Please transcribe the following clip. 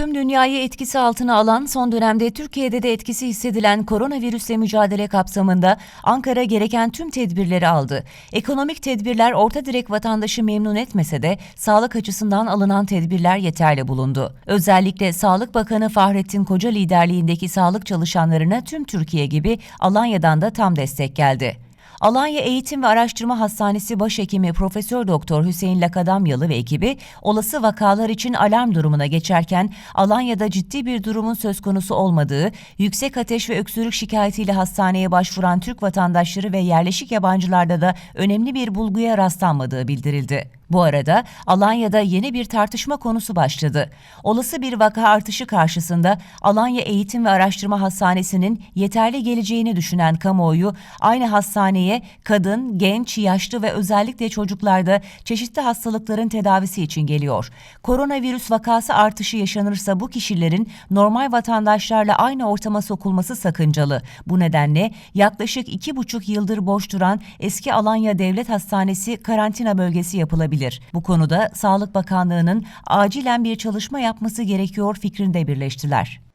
Tüm dünyayı etkisi altına alan, son dönemde Türkiye'de de etkisi hissedilen koronavirüsle mücadele kapsamında Ankara gereken tüm tedbirleri aldı. Ekonomik tedbirler orta direk vatandaşı memnun etmese de sağlık açısından alınan tedbirler yeterli bulundu. Özellikle Sağlık Bakanı Fahrettin Koca liderliğindeki sağlık çalışanlarına tüm Türkiye gibi Alanya'dan da tam destek geldi. Alanya Eğitim ve Araştırma Hastanesi Başhekimi Profesör Doktor Hüseyin Lakadamyalı ve ekibi olası vakalar için alarm durumuna geçerken Alanya'da ciddi bir durumun söz konusu olmadığı, yüksek ateş ve öksürük şikayetiyle hastaneye başvuran Türk vatandaşları ve yerleşik yabancılarda da önemli bir bulguya rastlanmadığı bildirildi. Bu arada Alanya'da yeni bir tartışma konusu başladı. Olası bir vaka artışı karşısında Alanya Eğitim ve Araştırma Hastanesi'nin yeterli geleceğini düşünen kamuoyu aynı hastaneye kadın, genç, yaşlı ve özellikle çocuklarda çeşitli hastalıkların tedavisi için geliyor. Koronavirüs vakası artışı yaşanırsa bu kişilerin normal vatandaşlarla aynı ortama sokulması sakıncalı. Bu nedenle yaklaşık iki buçuk yıldır boş duran eski Alanya Devlet Hastanesi karantina bölgesi yapılabilir. Bu konuda Sağlık Bakanlığı'nın acilen bir çalışma yapması gerekiyor fikrinde birleştiler.